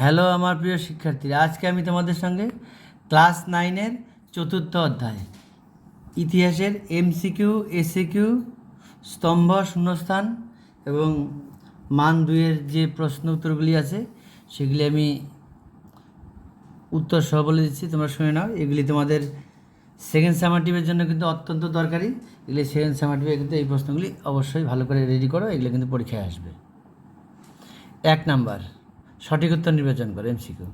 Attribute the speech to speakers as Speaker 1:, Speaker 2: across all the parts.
Speaker 1: Hello আমার প্রিয় শিক্ষার্থীরা, আজকে আমি তোমাদের সঙ্গে ক্লাস নাইনের চতুর্থ অধ্যায়, ইতিহাসের এমসিকিউ এসিকিউ স্তম্ভ, শূন্যস্থান এবং মান দুইয়ের যে প্রশ্ন উত্তরগুলি আছে, সেগুলি আমি উত্তর সহ বলে দিচ্ছি, তোমরা শুনে নাও। এগুলি তোমাদের সেকেন্ড সামারটিভের জন্য কিন্তু অত্যন্ত দরকারি। এগুলি সেকেন্ড সামারটিভে কিন্তু এই প্রশ্নগুলি অবশ্যই ভালো করে রেডি করো, এগুলো কিন্তু পরীক্ষায় আসবে। এক নাম্বার সঠিক উত্তর নির্বাচন করো এমসিকিউ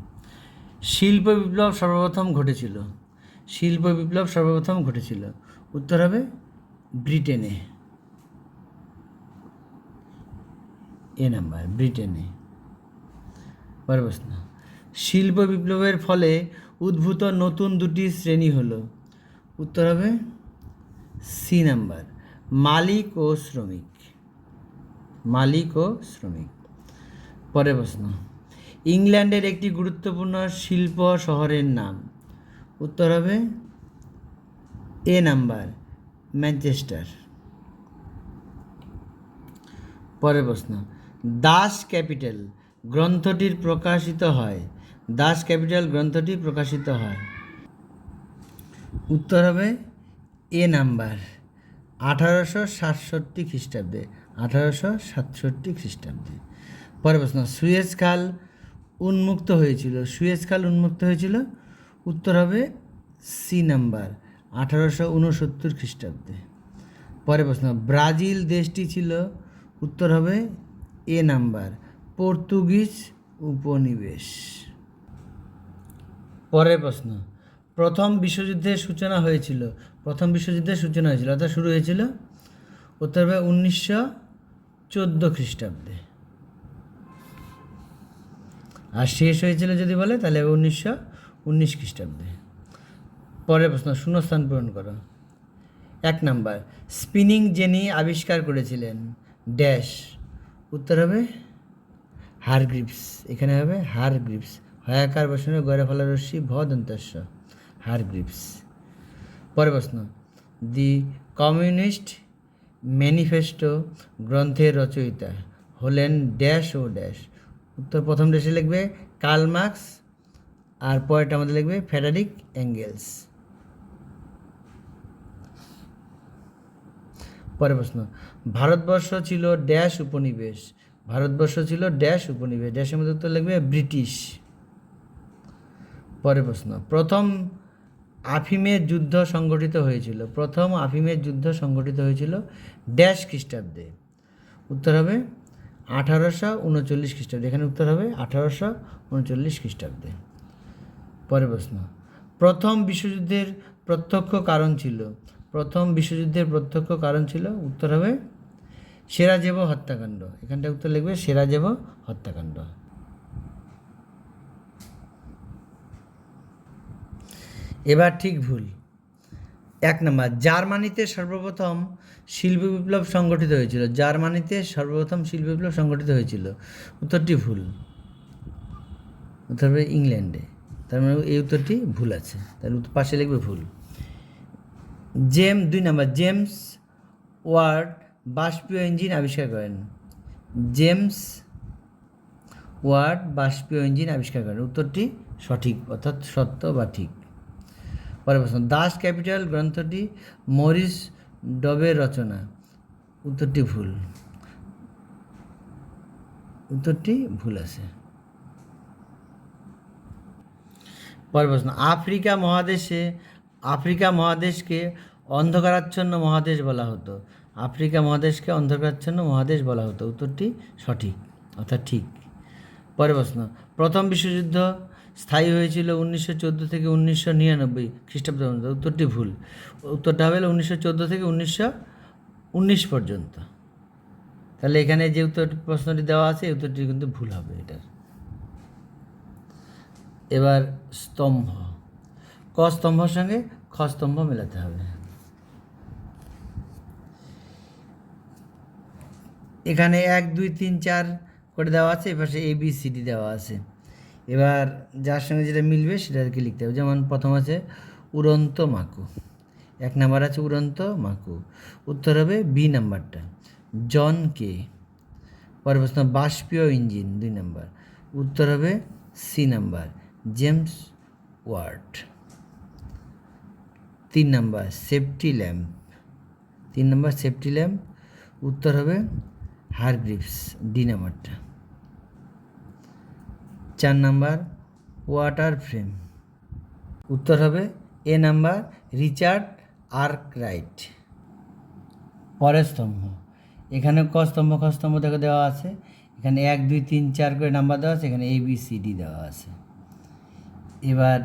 Speaker 1: শিল্প বিপ্লব সর্বপ্রথম ঘটেছিল। শিল্প বিপ্লব সর্বপ্রথম ঘটেছিল। উত্তর হবে ব্রিটেনে। এ নাম্বার, ব্রিটেনে। পরের প্রশ্ন। শিল্প বিপ্লবের ফলে উদ্ভূত নতুন দুটি শ্রেণি হলো। উত্তর হবে সি নাম্বার, মালিক ও শ্রমিক। মালিক ও শ্রমিক। পরের প্রশ্ন। ইংল্যান্ডের একটি গুরুত্বপূর্ণ শিল্প শহরের নাম। উত্তর হবে এ নাম্বার, ম্যানচেস্টার। পরের প্রশ্ন, দাস ক্যাপিটাল গ্রন্থটির প্রকাশিত হয়। দাস ক্যাপিটাল গ্রন্থটি প্রকাশিত হয়। উত্তর হবে এ নাম্বার, আঠারোশো সাতষট্টি খ্রিস্টাব্দে। আঠারোশো সাতষট্টি খ্রিস্টাব্দে। পরের প্রশ্ন, সুয়েজ খাল উন্মুক্ত হয়েছিল। সুয়েজ খাল উন্মুক্ত হয়েছিল। উত্তর হবে সি নাম্বার, আঠারোশো উনসত্তর খ্রিস্টাব্দে। পরের প্রশ্ন, ব্রাজিল দেশটি ছিল? উত্তর হবে এ নাম্বার, পর্তুগিজ উপনিবেশ। পরের প্রশ্ন, প্রথম বিশ্বযুদ্ধের সূচনা হয়েছিল? প্রথম বিশ্বযুদ্ধের সূচনা হয়েছিল, অর্থাৎ শুরু হয়েছিল উত্তর হবে উনিশশো চোদ্দ খ্রিস্টাব্দে। আর শেষ হয়েছিল যদি বলে, তাহলে উনিশশো উনিশ খ্রিস্টাব্দে। পরের প্রশ্ন, শূন্যস্থান পূরণ করো। এক নাম্বার, স্পিনিং জেনি আবিষ্কার করেছিলেন ড্যাশ। উত্তর হবে হার গ্রিপস এখানে হবে হার গ্রিপস হয়াকার বসনে গড়ে ফলা রশ্মি ভ দন্তস্য হার গ্রিপস পরের প্রশ্ন, দি কমিউনিস্ট ম্যানিফেস্টো গ্রন্থের রচয়িতা হলেন ড্যাশ ও ড্যাশ। উত্তর প্রথম ড্যাশে লিখবে কার্ল মার্কস, আর পরেরটা আমাদের লিখবে ফেডারিক অ্যাঙ্গেলস পরের প্রশ্ন, ভারতবর্ষ ছিল ড্যাশ উপনিবেশ। ভারতবর্ষ ছিল ড্যাশ উপনিবেশ। ড্যাশের মধ্যে উত্তর লিখবে ব্রিটিশ। পরের প্রশ্ন, প্রথম আফিমের যুদ্ধ সংগঠিত হয়েছিল। প্রথম আফিমের যুদ্ধ সংগঠিত হয়েছিল ড্যাশ খ্রিস্টাব্দে। উত্তর হবে আঠারোশো উনচল্লিশ খ্রিস্টাব্দে। এখানে উত্তর হবে আঠারোশো উনচল্লিশ খ্রিস্টাব্দে। পরের প্রশ্ন। প্রথম বিশ্বযুদ্ধের প্রত্যক্ষ কারণ ছিল। প্রথম বিশ্বযুদ্ধের প্রত্যক্ষ কারণ ছিল, উত্তর হবে সেরাজেব হত্যাকাণ্ড। এখানটা উত্তর লিখবে সেরাজেব হত্যাকাণ্ড। এবার ঠিক ভুল। এক নম্বর, জার্মানিতে সর্বপ্রথম শিল্প বিপ্লব সংগঠিত হয়েছিল। জার্মানিতে সর্বপ্রথম শিল্প বিপ্লব সংগঠিত হয়েছিল। উত্তরটি ভুল। উত্তর ইংল্যান্ডে। তার মানে এই উত্তরটি ভুল আছে। উত্তর পাশে লিখবে ভুল। জেম, দুই নম্বর, জেমস ওয়ার্ড বাষ্পীয় ইঞ্জিন আবিষ্কার করেন। জেমস ওয়ার্ড বাষ্পীয় ইঞ্জিন আবিষ্কার করেন। উত্তরটি সঠিক, অর্থাৎ সত্য বা ঠিক। পরের প্রশ্ন দাস ক্যাপিটাল গ্রন্থটি মরিস ডবের রচনা। উত্তরটি ভুল। উত্তরটি ভুল আছে। পরের প্রশ্ন আফ্রিকা মহাদেশে, আফ্রিকা মহাদেশকে অন্ধকারাচ্ছন্ন মহাদেশ বলা হতো। আফ্রিকা মহাদেশকে অন্ধকারাচ্ছন্ন মহাদেশ বলা হতো। উত্তরটি সঠিক, অর্থাৎ ঠিক। পরের প্রশ্ন প্রথম বিশ্বযুদ্ধ স্থায়ী হয়েছিল উনিশশো চোদ্দ থেকে উনিশশো নিরানব্বই খ্রিস্টাব্দ পর্যন্ত। উত্তরটি ভুল। উত্তরটা হবে উনিশশো চোদ্দ থেকে উনিশশো উনিশ পর্যন্ত। তাহলে এখানে যে উত্তর প্রশ্নটি দেওয়া আছে, এই উত্তরটি কিন্তু ভুল হবে এটার। এবার স্তম্ভ। ক স্তম্ভর সঙ্গে খ স্তম্ভ মেলাতে হবে। এখানে এক, দুই, তিন, চার করে দেওয়া আছে, এপাশে এ বি সি ডি দেওয়া আছে। এবার যার সঙ্গে যেটা মিলবে সেটাকে লিখতে হবে। যেমন প্রথম আছে, উড়ন্ত মাকু। এক নাম্বার আছে, উড়ন্ত মাকু। উত্তর হবে বি নাম্বারটা। জন কে পরের প্রশ্ন, বাষ্পীয় ইঞ্জিন, দুই নাম্বার। উত্তর হবে সি নাম্বার, জেমস ওয়ার্ড তিন নাম্বার, সেফটি ল্যাম্প। তিন নাম্বার, সেফটি ল্যাম্প। উত্তর হবে হারগ্রিপস ডি নাম্বারটা। চার নাম্বার ওয়াটার ফ্রেম উত্তর হবে এ নাম্বার রিচার্ড আর্করাইট পরের স্তম্ভ। এখানে ক স্তম্ভ, খ স্তম্ভ থেকে দেওয়া আছে। এখানে এক, দুই, তিন, চার করে নাম্বার দেওয়া আছে। এখানে এ বি সি ডি দেওয়া আছে। এবার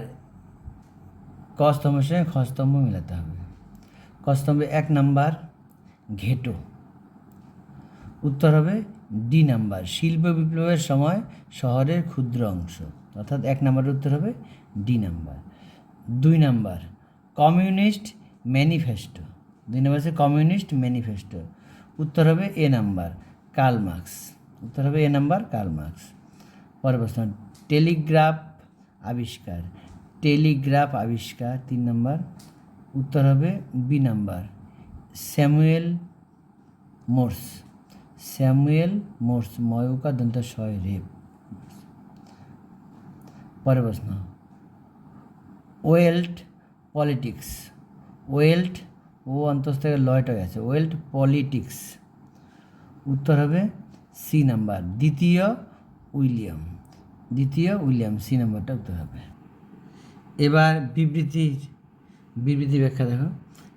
Speaker 1: ক স্তম্ভের সঙ্গে খ স্তম্ভ মেলাতে হবে। ক স্তম্ভে এক নাম্বার, ঘেটো। উত্তর হবে ডি নাম্বার, শিল্প বিপ্লবের সময় শহরের ক্ষুদ্র অংশ। অর্থাৎ এক নাম্বারের উত্তর হবে ডি নাম্বার। দুই নাম্বার, কমিউনিস্ট ম্যানিফেস্টো। দুই নাম্বার আছে কমিউনিস্ট ম্যানিফেস্টো। উত্তর হবে এ নাম্বার, কার্ল মার্কস। উত্তর হবে এ নাম্বার, কার্ল মার্কস। পরের প্রশ্ন, টেলিগ্রাফ আবিষ্কার। টেলিগ্রাফ আবিষ্কার, তিন নাম্বার। উত্তর হবে B number, Samuel Morse. Samuel Morse, ময়ূকা দন্ত শয় রেপ। পরের প্রশ্ন। Welt politics. ওয়েল্ট ও অন্তস্থ থেকে লয়টা আছে ওয়েল্ট পলিটিক্স। উত্তর হবে সি নাম্বার। দ্বিতীয় উইলিয়াম। দ্বিতীয় উইলিয়াম, সি নাম্বারটা উত্তর হবে। এবার বিবৃতির বিবৃতি ব্যাখ্যা দেখো।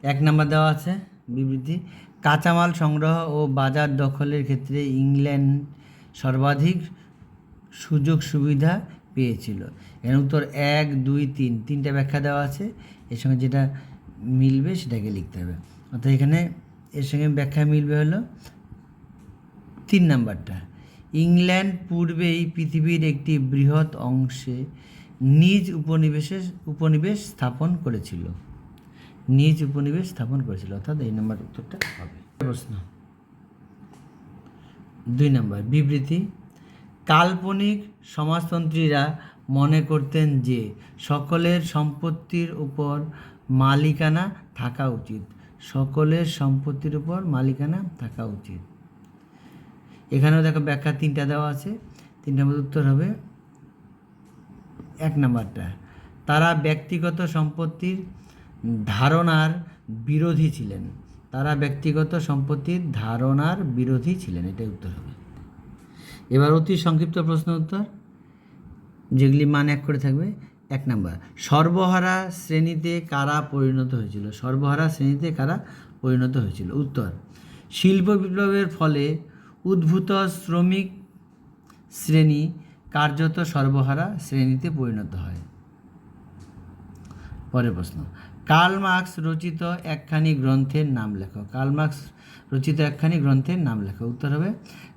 Speaker 1: এক নাম্বার দেওয়া আছে, বিবৃতি। কাঁচামাল সংগ্রহ ও বাজার দখলের ক্ষেত্রে ইংল্যান্ড সর্বাধিক সুযোগ সুবিধা পেয়েছিল। এর উত্তর এক, দুই, তিন, তিনটা ব্যাখ্যা দেওয়া আছে। এর সঙ্গে যেটা মিলবে সেটাকে লিখতে হবে। অর্থাৎ এখানে এর সঙ্গে ব্যাখ্যা মিলবে হলো তিন নাম্বারটা। ইংল্যান্ড পূর্বেই পৃথিবীর একটি বৃহৎ অংশে নিজ উপনিবেশে উপনিবেশ স্থাপন করেছিল। নিজ উপনিবেশ স্থাপন করেছিল। অর্থাৎ এই নম্বর উত্তরটা হবে। প্রশ্ন। দুই নম্বর বিবৃতি। কাল্পনিক সমাজতন্ত্রীরা মনে করতেন যে সকলের সম্পত্তির উপর মালিকানা থাকা উচিত। সকলের সম্পত্তির উপর মালিকানা থাকা উচিত। এখানেও দেখো ব্যাখ্যা তিনটা দেওয়া আছে। তিনটার মধ্যে উত্তর হবে এক নাম্বারটা তারা ব্যক্তিগত সম্পত্তির ধারণার বিরোধী ছিলেন। তারা ব্যক্তিগত সম্পত্তির ধারণার বিরোধী ছিলেন, এটাই উত্তর হবে। এবার অতি সংক্ষিপ্ত প্রশ্ন উত্তর, যেগুলি মান এক করে থাকবে। এক নাম্বার, সর্বহারা শ্রেণীতে কারা পরিণত হয়েছিল? সর্বহারা শ্রেণীতে কারা পরিণত হয়েছিল? উত্তর, শিল্প বিপ্লবের ফলে উদ্ভূত শ্রমিক শ্রেণি কার্যত সর্বহারা শ্রেণীতে পরিণত হয়। পরের প্রশ্ন কার্ল মার্কস রচিত একখানি গ্রন্থের নাম লেখো। কার্ল মার্কস রচিত একখানি গ্রন্থের নাম লেখো। উত্তর হবে,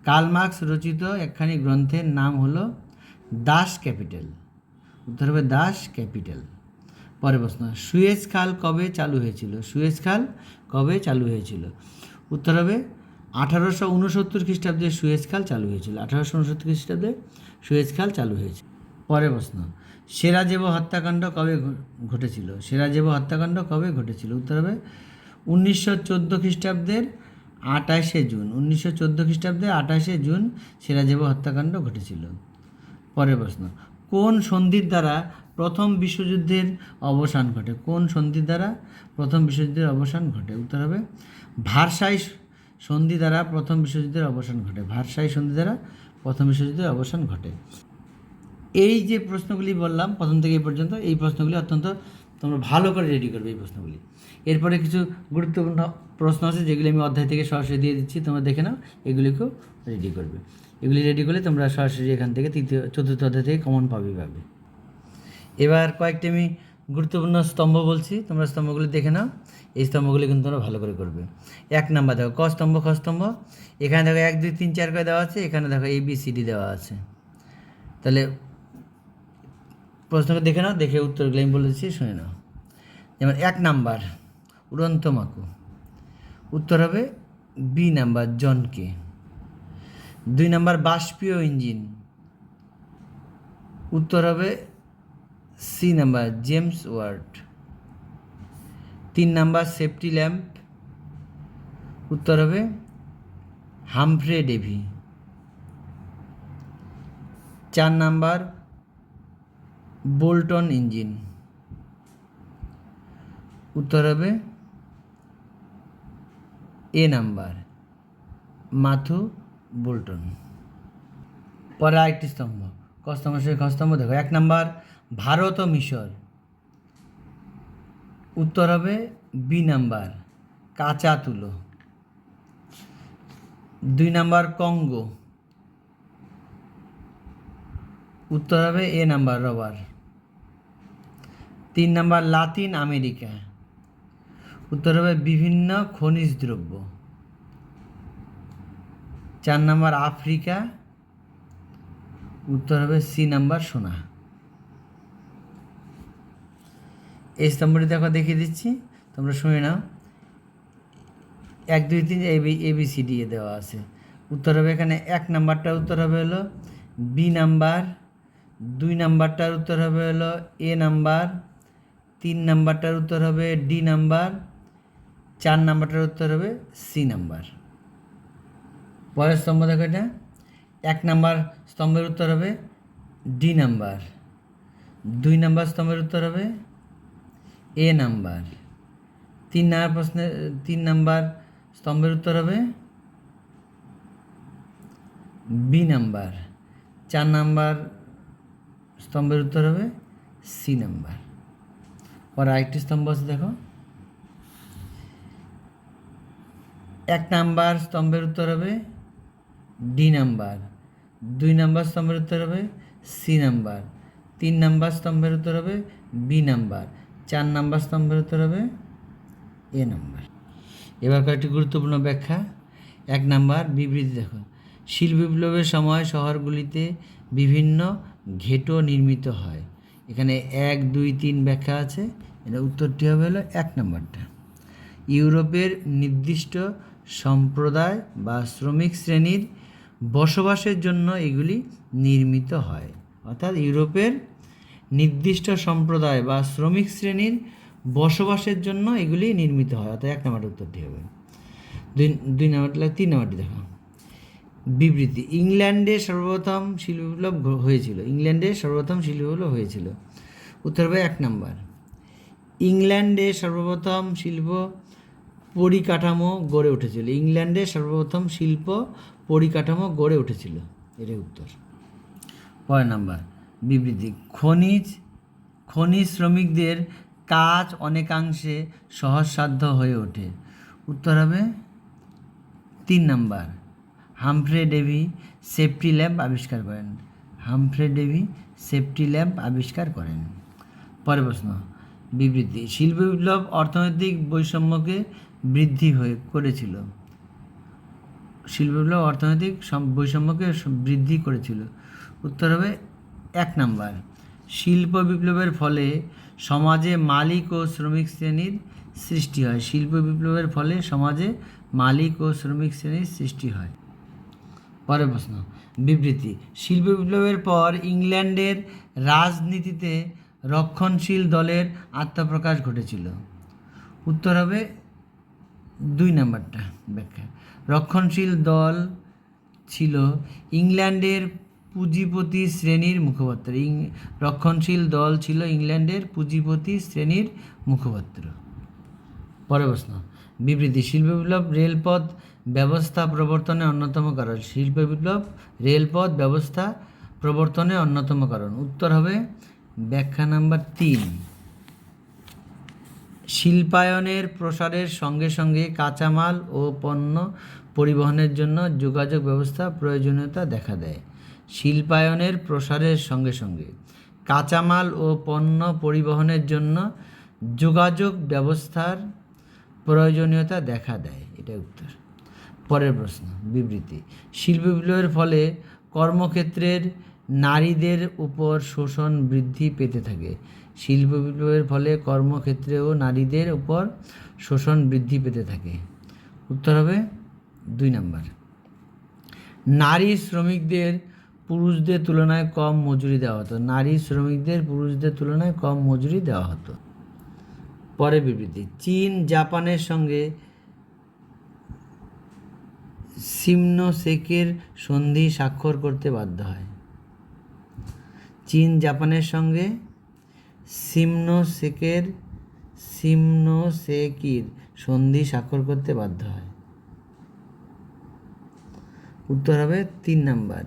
Speaker 1: কার্ল মার্কস রচিত একখানি গ্রন্থের নাম হলো দাস ক্যাপিটাল। উত্তর হবে, দাস ক্যাপিটাল। পরের প্রশ্ন, সুয়েজ খাল কবে চালু হয়েছিল? সুয়েজ খাল কবে চালু হয়েছিল? উত্তর হবে, আঠারোশো উনসত্তর খ্রিস্টাব্দে সুয়েজ খাল চালু হয়েছিল। আঠারোশো উনসত্তর খ্রিস্টাব্দে সুয়েজ খাল চালু হয়েছিল পরের প্রশ্ন সেরাজেব হত্যাকাণ্ড কবে ঘটেছিল? সেরাজেব হত্যাকাণ্ড কবে ঘটেছিল? উত্তর হবে, উনিশশো চোদ্দ খ্রিস্টাব্দের আঠাশে জুন। উনিশশো চোদ্দ খ্রিস্টাব্দে আঠাশে জুন সেরাজেব হত্যাকাণ্ড ঘটেছিল। পরের প্রশ্ন, কোন সন্ধির দ্বারা প্রথম বিশ্বযুদ্ধের অবসান ঘটে? কোন সন্ধির দ্বারা প্রথম বিশ্বযুদ্ধের অবসান ঘটে? উত্তর হবে, ভারসাই সন্ধি দ্বারা প্রথম বিশ্বযুদ্ধের অবসান ঘটে। ভারসাই সন্ধি দ্বারা প্রথম বিশ্বযুদ্ধের অবসান ঘটে। এই যে প্রশ্নগুলি বললাম, প্রথম থেকে এই পর্যন্ত, এই প্রশ্নগুলি অত্যন্ত তোমরা ভালো করে রেডি করবে এই প্রশ্নগুলি। এরপরে কিছু গুরুত্বপূর্ণ প্রশ্ন আছে, যেগুলি আমি অধ্যায় থেকে সরাসরি দিয়ে দিচ্ছি, তোমরা দেখে নাও, এগুলিকেও রেডি করবে। এগুলি রেডি করলে তোমরা সরাসরি এখান থেকে তৃতীয়, চতুর্থ অধ্যায় থেকে কমন পাবে পাবে এবার কয়েকটি আমি গুরুত্বপূর্ণ স্তম্ভ বলছি, তোমরা স্তম্ভগুলি দেখে নাও, এই স্তম্ভগুলি কিন্তু তোমরা ভালো করে করবে। এক নাম্বার দেখো, ক স্তম্ভ, খ স্তম্ভ? এখানে দেখো এক, দুই, তিন, চার করে দেওয়া আছে, এখানে দেখো এ বি সি ডি দেওয়া আছে। তাহলে প্রশ্নকে দেখে নাও, দেখে উত্তরগুলো আমি বলে দিচ্ছি, শুনে নাও। যেমন এক নাম্বার, উড়ন্ত মাকু। উত্তর হবে বি নাম্বার, জনকে। দুই নাম্বার, বাষ্পীয় ইঞ্জিন। উত্তর হবে সি নাম্বার, জেমস ওয়ার্ড। তিন নাম্বার, সেফটি ল্যাম্প। উত্তর হবে হামফ্রে ডেভি। চার নাম্বার বোল্টন ইঞ্জিন। উত্তর হবে এ নাম্বার, মাথু বোল্টন। পরে আরেকটি স্তম্ভ, কস্তম্ভ সে খস্তম্ভ দেখো, এক নাম্বার, ভারত ও মিশর। উত্তর হবে বি নাম্বার, কাঁচা তুলো। দুই নাম্বার, কঙ্গো। উত্তর হবে এ নাম্বার, রবার। তিন নাম্বার লাতিন আমেরিকা। উত্তর হবে বিভিন্ন খনিজ দ্রব্য। চার নাম্বার আফ্রিকা। উত্তর হবে সি নাম্বার সোনা। এই স্তম্ভটি দেখো, দেখিয়ে দিচ্ছি। তোমরা শুনে নাও। এক, দুই, তিন, A, B A, B, C, D A দেওয়া আছে। উত্তর হবে এখানে এক নাম্বারটা উত্তর হবে হলো বি নাম্বার, দুই নাম্বারটার উত্তর হবে হলো এ নাম্বার তিন নাম্বারটার উত্তর হবে ডি নাম্বার, চার নাম্বারটার উত্তর হবে সি নাম্বার। পরের স্তম্ভ দেখো এটা। এক নাম্বার স্তম্ভের উত্তর হবে ডি নাম্বার। দুই নাম্বার স্তম্ভের উত্তর হবে এ নাম্বার। তিন নাম্বার প্রশ্নের তিন নাম্বার স্তম্ভের উত্তর হবে বি নাম্বার। চার নাম্বার স্তম্ভের উত্তর হবে সি নাম্বার। পরে আরেকটি স্তম্ভ আছে দেখো এক নাম্বার স্তম্ভের উত্তর হবে ডি নাম্বার দুই নাম্বার স্তম্ভের উত্তর হবে সি নাম্বার তিন নাম্বার স্তম্ভের উত্তর হবে বি নাম্বার চার নাম্বার স্তম্ভের উত্তর হবে এ নাম্বার এবার কয়েকটি গুরুত্বপূর্ণ ব্যাখ্যা। এক নাম্বার বিবৃতি দেখো। শিল্প বিপ্লবের সময় শহরগুলিতে বিভিন্ন ঘেটো নির্মিত হয়। এখানে এক, দুই, তিন ব্যাখ্যা আছে। এটা উত্তরটি হবে হলো এক নম্বরটা। ইউরোপের নির্দিষ্ট সম্প্রদায় বা শ্রমিক শ্রেণির বসবাসের জন্য এগুলি নির্মিত হয়। অর্থাৎ ইউরোপের নির্দিষ্ট সম্প্রদায় বা শ্রমিক শ্রেণির বসবাসের জন্য এগুলি নির্মিত হয়। অর্থাৎ এক নম্বর উত্তরটি হবে। দুই দুই নম্বরটি তিন নম্বরটি দেখো। বিবৃতি, ইংল্যান্ডে সর্বপ্রথম শিল্প বিপ্লব হয়েছিল। ইংল্যান্ডে সর্বপ্রথম শিল্প বিপ্লব হয়েছিল। উত্তর হবে এক নাম্বার। ইংল্যান্ডে সর্বপ্রথম শিল্প পরিকাঠামো গড়ে উঠেছিল। ইংল্যান্ডে সর্বপ্রথম শিল্প পরিকাঠামো গড়ে উঠেছিল। এটাই উত্তর। পরের নাম্বার, বিবৃতি। খনিজ খনিজ শ্রমিকদের কাজ অনেকাংশে সহজসাধ্য হয়ে ওঠে। উত্তর হবে তিন number, Humphry Davy safety lamp আবিষ্কার করেন। হামফ্রে ডেভি সেফটি ল্যাম্প আবিষ্কার করেন। পরের প্রশ্ন বিবৃতি। শিল্প বিপ্লব অর্থনৈতিক বৈষম্যকে বৃদ্ধি হয়ে করেছিল। শিল্প বিপ্লব অর্থনৈতিক বৈষম্যকে বৃদ্ধি করেছিল। উত্তর হবে এক নাম্বার। শিল্প বিপ্লবের ফলে সমাজে মালিক ও শ্রমিক শ্রেণির সৃষ্টি হয়। শিল্প বিপ্লবের ফলে সমাজে মালিক ও শ্রমিক শ্রেণির সৃষ্টি হয়। পরের প্রশ্ন। বিবৃতি। শিল্প বিপ্লবের পর ইংল্যান্ডের রাজনীতিতে রক্ষণশীল দলের আত্মপ্রকাশ ঘটেছিল। উত্তর হবে দুই নাম্বারটা ব্যাখ্যা। রক্ষণশীল দল ছিল ইংল্যান্ডের পুঁজিপতি শ্রেণির মুখপাত্র। রক্ষণশীল দল ছিল ইংল্যান্ডের পুঁজিপতি শ্রেণির মুখপাত্র। পরের প্রশ্ন। বিবৃতি। শিল্প বিপ্লব রেলপথ ব্যবস্থা প্রবর্তনে অন্যতম কারণ। শিল্প বিপ্লব রেলপথ ব্যবস্থা প্রবর্তনে অন্যতম কারণ। উত্তর হবে ব্যাখ্যা নাম্বার তিন। শিল্পায়নের প্রসারের সঙ্গে সঙ্গে কাঁচামাল ও পণ্য পরিবহনের জন্য যোগাযোগ ব্যবস্থা প্রয়োজনীয়তা দেখা দেয়। শিল্পায়নের প্রসারের সঙ্গে সঙ্গে কাঁচামাল ও পণ্য পরিবহনের জন্য যোগাযোগ ব্যবস্থার প্রয়োজনীয়তা দেখা দেয়। এটা উত্তর। পরের প্রশ্ন, বিবৃতি। শিল্প বিপ্লবের ফলে কর্মক্ষেত্রের নারীদের উপর শোষণ বৃদ্ধি পেতে থাকে। শিল্প বিপ্লবের ফলে কর্মক্ষেত্রেও নারীদের উপর শোষণ বৃদ্ধি পেতে থাকে। উত্তর হবে দুই নম্বর। নারী শ্রমিকদের পুরুষদের তুলনায় কম মজুরি দেওয়া হতো। নারী শ্রমিকদের পুরুষদের তুলনায় কম মজুরি দেওয়া হতো। পরে বিবৃতি। চীন, জাপানের সঙ্গে সিমনোসেকের সন্ধি স্বাক্ষর করতে বাধ্য হয়। চীন জাপানের সঙ্গে সিমনোসেকের সিমনোসেকির সন্ধি স্বাক্ষর করতে বাধ্য হয়। উত্তর হবে তিন নাম্বার।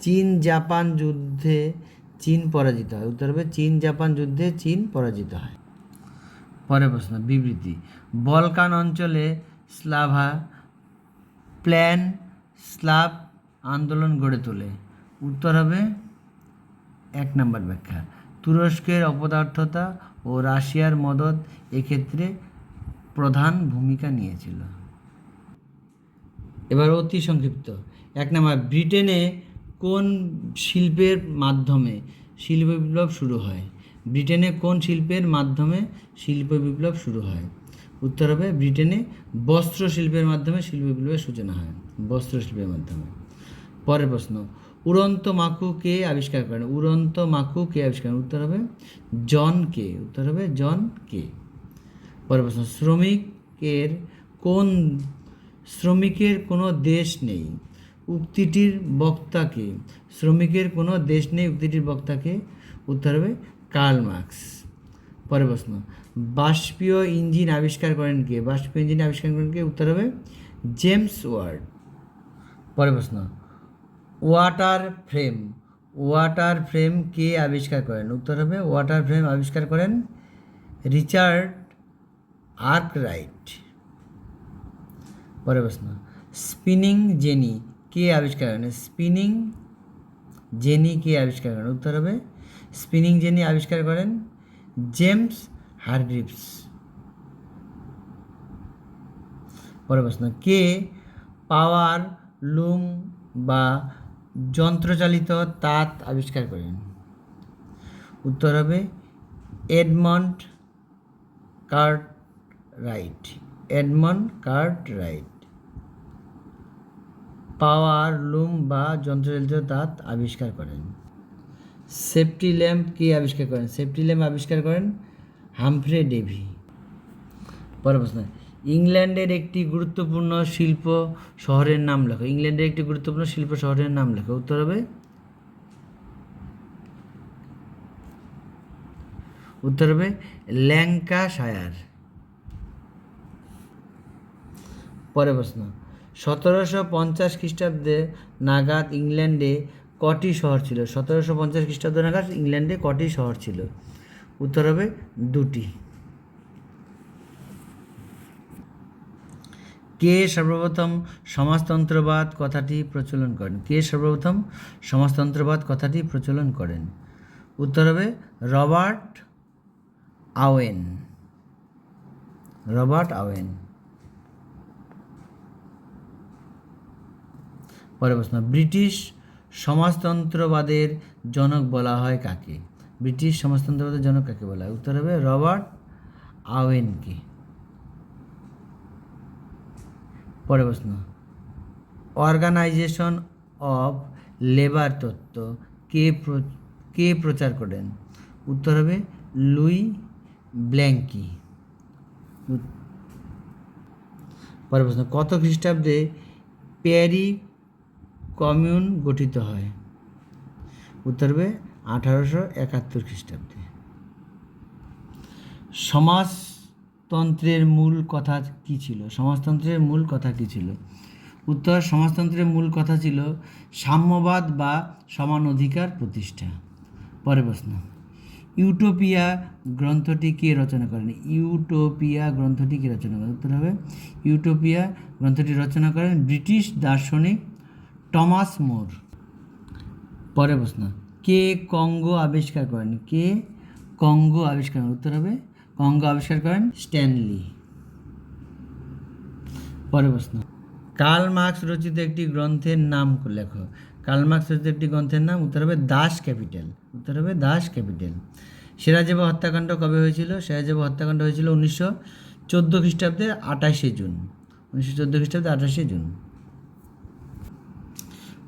Speaker 1: চীন জাপান যুদ্ধে চীন পরাজিত হয়। উত্তর হবে চীন জাপান যুদ্ধে চীন পরাজিত হয়। পরের প্রশ্ন, বিবৃতি। বলকান অঞ্চলে স্লাভা প্ল্যান স্লাভ আন্দোলন গড়ে তোলে। উত্তর হবে এক নম্বর ব্যাখ্যা। তুরস্কের অপদার্থতা ও রাশিয়ার মদত এক্ষেত্রে প্রধান ভূমিকা নিয়েছিল। এবার অতি সংক্ষিপ্ত। এক নম্বর, ব্রিটেনে কোন শিল্পের মাধ্যমে শিল্প বিপ্লব শুরু হয়? ব্রিটেনে কোন শিল্পের মাধ্যমে শিল্প বিপ্লব শুরু হয়? উত্তর হবে, ব্রিটেনে বস্ত্র শিল্পের মাধ্যমে শিল্প বিপ্লবের সূচনা হয়। বস্ত্র শিল্পের মাধ্যমে। পরের প্রশ্ন উড়ন্ত মাকু কে আবিষ্কার করেন? উড়ন্ত মাকু কে আবিষ্কার উত্তর হবে জন কে। উত্তর হবে জন কে। পরের প্রশ্ন, শ্রমিকের কোন, শ্রমিকের কোনো দেশ নেই? উক্তিটির বক্তাকে শ্রমিকের কোনো দেশ নেই, উক্তিটির বক্তাকে উত্তর হবে কার্ল মার্কস। পরের প্রশ্ন, বাষ্পীয় ইঞ্জিন আবিষ্কার করেন কে? বাষ্পীয় ইঞ্জিন আবিষ্কার করেন কে? উত্তর হবে জেমস ওয়ার্ড। পরের প্রশ্ন ওয়াটার ফ্রেম ওয়াটার ফ্রেম কে আবিষ্কার করেন? উত্তর হবে ওয়াটার ফ্রেম আবিষ্কার করেন রিচার্ড আর্করাইট পরের প্রশ্ন। স্পিনিং জেনি কে আবিষ্কার করেন? স্পিনিং জেনি কে আবিষ্কার করেন? উত্তর হবে স্পিনিং জেনি আবিষ্কার করেন জেমস হারগ্রিভস পরের প্রশ্ন। কে? পাওয়ার, লুম বা যন্ত্রচালিত তাঁত আবিষ্কার করেন। উত্তর হবে Edmund Cartwright Edmund Cartwright power loom বা যন্ত্রচালিত তাঁত আবিষ্কার করেন। সেফটি ল্যাম্প কে আবিষ্কার করেন? সেফটি ল্যাম্প আবিষ্কার করেন হামফ্রে ডেভি। পরের প্রশ্ন। ইংল্যান্ডের একটি গুরুত্বপূর্ণ শিল্প শহরের নাম লেখো। ইংল্যান্ডের একটি গুরুত্বপূর্ণ শিল্প শহরের নাম লেখো। উত্তর হবে? উত্তর হবে ল্যাঙ্কাশায়ার। পরের প্রশ্ন। সতেরোশো পঞ্চাশ খ্রিস্টাব্দে নাগাদ ইংল্যান্ডে কটি শহর ছিল? সতেরোশো পঞ্চাশ খ্রিস্টাব্দ নাগাদ ইংল্যান্ডে কটি শহর ছিল? উত্তর হবে দুটি। কে সর্বপ্রথম সমাজতন্ত্রবাদ কথাটি প্রচলন করেন? কে সর্বপ্রথম সমাজতন্ত্রবাদ কথাটি প্রচলন করেন? উত্তর হবে রবার্ট আওয়েন। Robert Owen. পরের প্রশ্ন, ব্রিটিশ সমাজতন্ত্রবাদের জনক বলা হয় কাকে? ব্রিটিশ সমাজতন্ত্রবাদের জনক কাকে বলা হয়? উত্তর হবে রবার্ট আওয়েনকে। পরের প্রশ্ন। অর্গানাইজেশন অফ লেবার তত্ত্ব কে কে প্রচার করেন? উত্তর হবে লুই ব্ল্যাঙ্কি। পরের প্রশ্ন, কত খ্রিস্টাব্দে প্যারি কমিউন গঠিত হয়? উত্তর হবে আঠারোশো একাত্তর খ্রিস্টাব্দে। সমাজতন্ত্রের মূল কথা কী ছিল? সমাজতন্ত্রের মূল কথা কী ছিল? উত্তর, সমাজতন্ত্রের মূল কথা ছিল সাম্যবাদ বা সমান অধিকার প্রতিষ্ঠা। পরে প্রশ্ন। ইউটোপিয়া গ্রন্থটি কে রচনা করেন? ইউটোপিয়া গ্রন্থটি কে রচনা করেন? উত্তর হবে ইউটোপিয়া গ্রন্থটি রচনা করেন ব্রিটিশ দার্শনিক টমাস মোর। পরে প্রশ্ন। কে কঙ্গো আবিষ্কার করেন? কে কঙ্গো আবিষ্কার উত্তর হবে কঙ্গো আবিষ্কার করেন স্ট্যানলি। পরের প্রশ্ন। কার্ল মার্কস রচিত একটি গ্রন্থের নাম লেখো। কার্ল মার্কস রচিত একটি গ্রন্থের নাম উত্তর হবে দাস ক্যাপিটাল। উত্তর হবে দাস ক্যাপিটাল। সিরাজেবা হত্যাকাণ্ড কবে হয়েছিল? সিরাজেবা হত্যাকাণ্ড হয়েছিল উনিশশো চোদ্দ খ্রিস্টাব্দে আঠাশে জুন। উনিশশো চোদ্দ খ্রিস্টাব্দে আঠাশে জুন।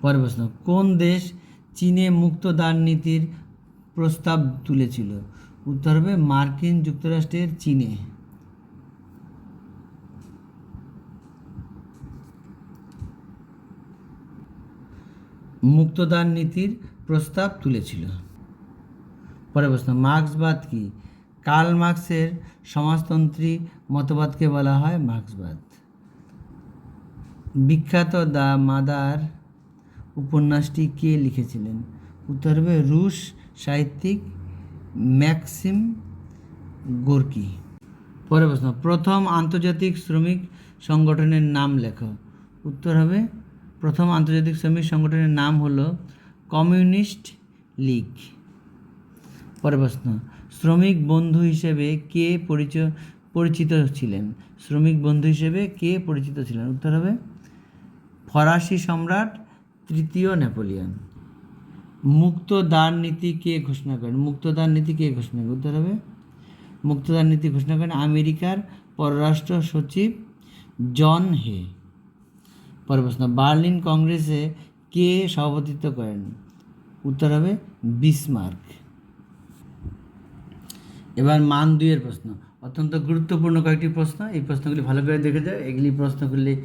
Speaker 1: পরের প্রশ্ন। কোন দেশ চীনে মুক্ত দান নীতির প্রস্তাব তুলেছিল? উত্তর হবে মার্কিন যুক্তরাষ্ট্রের চীনে। মুক্তদান নীতির প্রস্তাব তুলেছিল। পরে প্রশ্ন মার্ক্সবাদ কি? কার্ল মার্ক্সের সমাজতন্ত্রী মতবাদকে বলা হয় মার্ক্সবাদ বিখ্যাত দ্য মাদার উপন্যাসটি কে লিখেছিলেন? উত্তর হবে রুশ সাহিত্যিক ম্যাক্সিম গোর্কি। পরে প্রশ্ন, প্রথম আন্তর্জাতিক শ্রমিক সংগঠনের নাম লেখো। উত্তর হবে, প্রথম আন্তর্জাতিক শ্রমিক সংগঠনের নাম হলো কমিউনিস্ট লীগ। পরে প্রশ্ন, শ্রমিক বন্ধু হিসেবে কে পরিচয় পরিচিত ছিলেন? শ্রমিক বন্ধু হিসেবে কে পরিচিত ছিলেন? উত্তর হবে, ফরাসি সম্রাট তৃতীয় নেপোলিয়ন। মুক্তদার নীতি কে ঘোষণা করেন। মুক্তদার নীতি কে ঘোষণা করেন। উত্তর হবে? মুক্তদার নীতি ঘোষণা করেন আমেরিকার পররাষ্ট্র সচিব জন হে। পরের প্রশ্ন, বার্লিন কংগ্রেসে কে সভাপতিত্ব করেন? উত্তর হবে বিসমার্ক। এবার মান দুইয়ের প্রশ্ন, অত্যন্ত গুরুত্বপূর্ণ কয়েকটি প্রশ্ন। এই প্রশ্নগুলি ভালো করে দেখে যাও। এগুলি প্রশ্ন করলে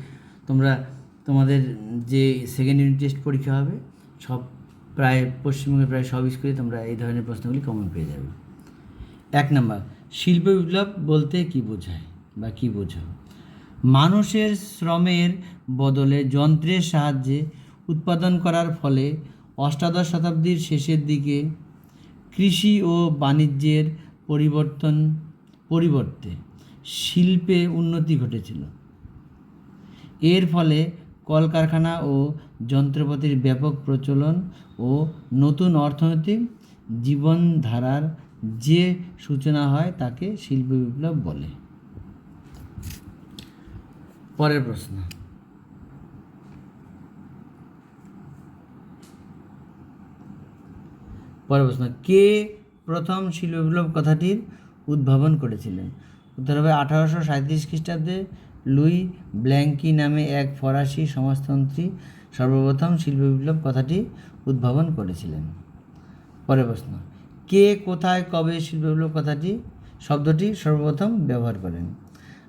Speaker 1: তোমরা তোমাদের যে সেকেন্ড ইউনিট টেস্ট পরীক্ষা হবে, সব প্রায় পশ্চিমবঙ্গের প্রায় সব স্কুলে তোমরা এই ধরনের প্রশ্নগুলি কমন পেয়ে যাবে। এক নম্বর, শিল্প বিপ্লব বলতে কি বোঝায় বা কি বোঝো? মানুষের শ্রমের বদলে যন্ত্রের সাহায্যে উৎপাদন করার ফলে অষ্টাদশ শতাব্দীর শেষের দিকে কৃষি ও বাণিজ্যের পরিবর্তন পরিবর্তে শিল্পে উন্নতি ঘটেছিল। এর ফলে কলকারখানা ও যন্ত্রপাতির ব্যাপক প্রচলন ও নতুন অর্থনৈতিক জীবনধারার যে সূচনা হয় তাকে শিল্প বিপ্লব বলে। পরের প্রশ্ন। পরের প্রশ্ন, কে প্রথম শিল্প বিপ্লব কথাটির উদ্ভাবন করেছিলেন? উত্তর হবে আঠারোশো সাঁত্রিশ খ্রিস্টাব্দে লুই ব্ল্যাঙ্কি নামে এক ফরাসি সমাজতন্ত্রী সর্বপ্রথম শিল্প বিপ্লব কথাটি উদ্ভাবন করেছিলেন। পরের প্রশ্ন, কে কোথায় কবে শিল্প বিপ্লব কথাটি, শব্দটি সর্বপ্রথম ব্যবহার করেন।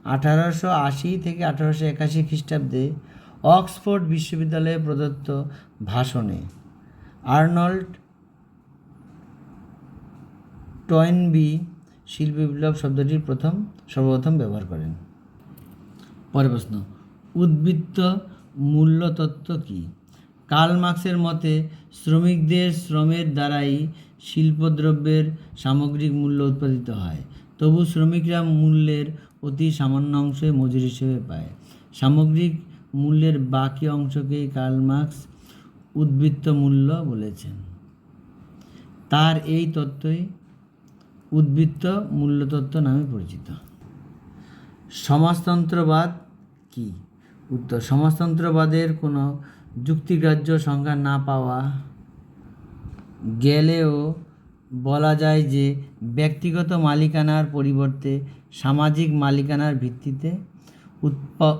Speaker 1: আঠারোশো আশি থেকে আঠারোশো একাশি খ্রিস্টাব্দে অক্সফোর্ড বিশ্ববিদ্যালয়ে প্রদত্ত ভাষণে আর্নল্ড টয়েনবি শিল্প বিপ্লব শব্দটির প্রথম, সর্বপ্রথম ব্যবহার করেন। পরের প্রশ্ন, উদ্বৃত্ত মূল্যতত্ত্ব কী? কার্ল মার্ক্সের মতে, শ্রমিকদের শ্রমের দ্বারাই শিল্পদ্রব্যের সামগ্রিক মূল্য উৎপাদিত হয়। তবু শ্রমিকরা মূল্যের অতি সামান্য অংশে মজুরি হিসেবে পায়। সামগ্রিক মূল্যের বাকি অংশকেই কার্ল মার্ক্স উদ্বৃত্ত মূল্য বলেছেন। তার এই তত্ত্বই উদ্বৃত্ত মূল্যতত্ত্ব নামে পরিচিত। সমাজতন্ত্রবাদ কি? উত্তর, সমাজতন্ত্রবাদের কোনো যুক্তিগ্রাহ্য সংজ্ঞা না পাওয়া গেলেও বলা যায় যে ব্যক্তিগত মালিকানার পরিবর্তে সামাজিক মালিকানার ভিত্তিতে উৎপা-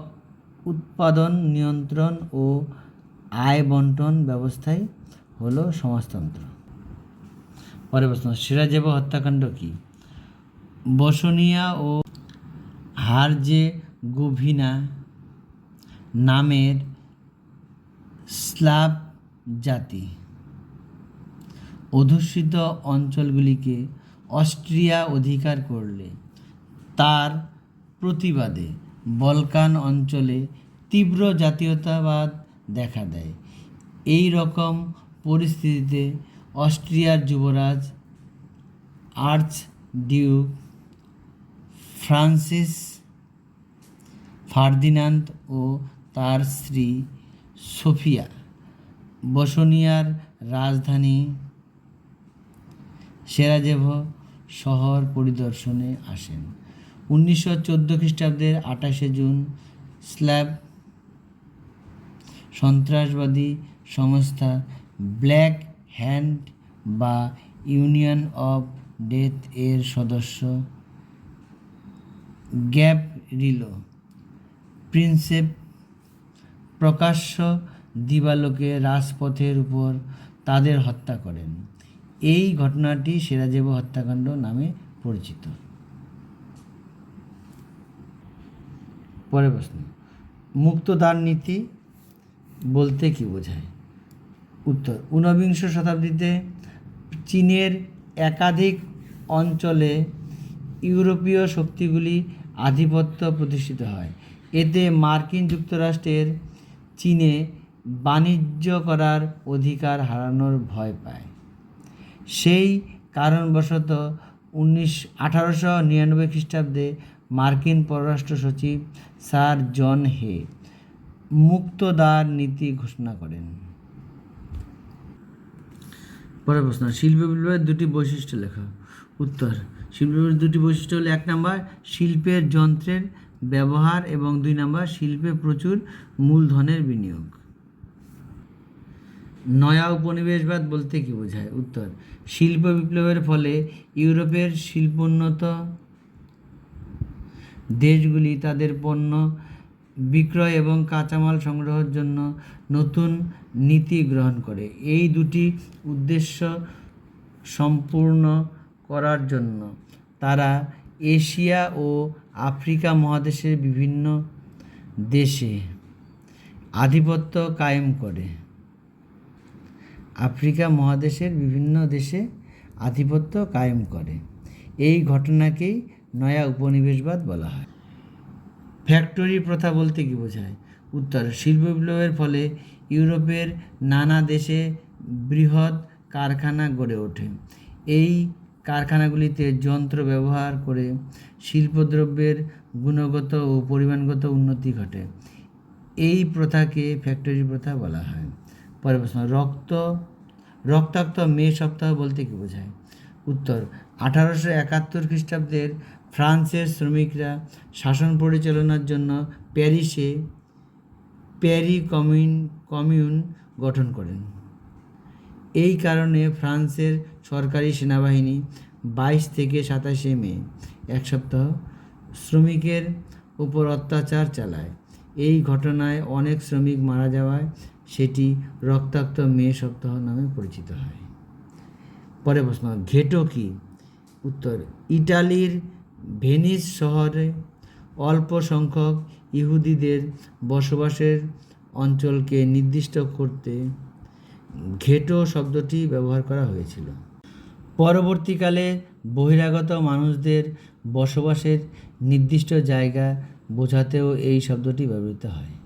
Speaker 1: উৎপাদন, নিয়ন্ত্রণ ও আয় বন্টন ব্যবস্থাই হলো সমাজতন্ত্র। পরের প্রশ্ন, সিরাজেব হত্যাকাণ্ড কি? বসনিয়া ও হারজে গোভিনা নামের স্লাভ জাতি। অধ্যুষিত অঞ্চলগুলিকে অস্ট্রিয়া অধিকার করলে, তার প্রতিবাদে বলকান অঞ্চলে তীব্র জাতীয়তাবাদ দেখা দেয়। এই রকম পরিস্থিতিতে অস্ট্রিয়ার যুবরাজ আর্চ ডিউক ফ্রান্সিস ফার্দিনান্দ ও তার স্ত্রী সোফিয়া। বসনিয়ার রাজধানী সেরাজেভ শহর পরিদর্শনে আসেন। উনিশশো চোদ্দ খ্রিস্টাব্দের আঠাশে জুন স্ল্যাব সন্ত্রাসবাদী সংস্থা ব্ল্যাক হ্যান্ড বা ইউনিয়ন অফ ডেথ এর সদস্য গ্যাপ রিলো প্রিন্সেপ প্রকাশ্য দিবালোকে রাজপথের উপর তাদের হত্যা করেন। এই ঘটনাটি সেরাজেব হত্যাকাণ্ড নামে পরিচিত। পরের প্রশ্ন, মুক্তদান নীতি বলতে কি বোঝায়? উত্তর, ঊনবিংশ শতাব্দীতে চীনের একাধিক অঞ্চলে ইউরোপীয় শক্তিগুলি আধিপত্য প্রতিষ্ঠিত হয়। এতে মার্কিন যুক্তরাষ্ট্রের চীনে বাণিজ্য করার অধিকার হারানোর ভয় পায়। সেই কারণবশত উনিশ, আঠারোশো নিরানব্বই খ্রিস্টাব্দে মার্কিন পররাষ্ট্র সচিব স্যার জন হে মুক্তদার নীতি ঘোষণা করেন। পরের প্রশ্ন শিল্প বিপ্লবের দুটি বৈশিষ্ট্য লেখা। উত্তর শিল্প বিপ্লবের দুটি বৈশিষ্ট্য হলো এক নাম্বার, শিল্পের যন্ত্রের ব্যবহার এবং দুই নাম্বার, শিল্পে প্রচুর মূলধনের বিনিয়োগ। নয়া উপনিবেশবাদ বলতে কি বোঝায়? উত্তর, শিল্প বিপ্লবের ফলে ইউরোপের শিল্পোন্নত দেশগুলি তাদের পণ্য বিক্রয় এবং কাঁচামাল সংগ্রহের জন্য নতুন নীতি গ্রহণ করে। এই দুটি উদ্দেশ্য সম্পূর্ণ করার জন্য তারা এশিয়া ও আফ্রিকা মহাদেশের বিভিন্ন দেশে আধিপত্য কায়েম করে। আফ্রিকা মহাদেশের বিভিন্ন দেশে আধিপত্য কায়েম করে। এই ঘটনাকেই নয়া উপনিবেশবাদ বলা হয়। ফ্যাক্টরি প্রথা বলতে কি বোঝায়? উত্তর, শিল্প বিপ্লবের ফলে ইউরোপের নানা দেশে বৃহৎ কারখানা গড়ে ওঠে। এই কারখানাগুলিতে যন্ত্র ব্যবহার করে শিল্পদ্রব্যের গুণগত ও পরিমাণগত উন্নতি ঘটে। এই প্রথাকে ফ্যাক্টরি প্রথা বলা হয়। পরের প্রশ্ন, রক্ত, রক্তাক্ত মে সপ্তাহ বলতে কি বোঝায়? উত্তর, আঠারোশো একাত্তর খ্রিস্টাব্দের ফ্রান্সের শ্রমিকরা শাসন পরিচালনার জন্য প্যারিসে প্যারি কমিউন কমিউন গঠন করেন। এই কারণে ফ্রান্সের সরকারি সেনাবাহিনী বাইশ থেকে সাতাশে মে, এক সপ্তাহ শ্রমিকের উপর অত্যাচার চালায়। এই ঘটনায় অনেক শ্রমিক মারা যাওয়ায় সেটি রক্তাক্ত মে সপ্তাহ নামে পরিচিত হয়। পরে প্রশ্ন, ঘেটো কি? উত্তর, ইটালির ভেনিস শহরে অল্প সংখ্যক ইহুদিদের বসবাসের অঞ্চলকে নির্দিষ্ট করতে ঘেটো শব্দটি ব্যবহার করা হয়েছিল। পরবর্তীকালে বহিরাগত মানুষদের বসবাসের নির্দিষ্ট জায়গা বোঝাতেও এই শব্দটি ব্যবহৃত হয়।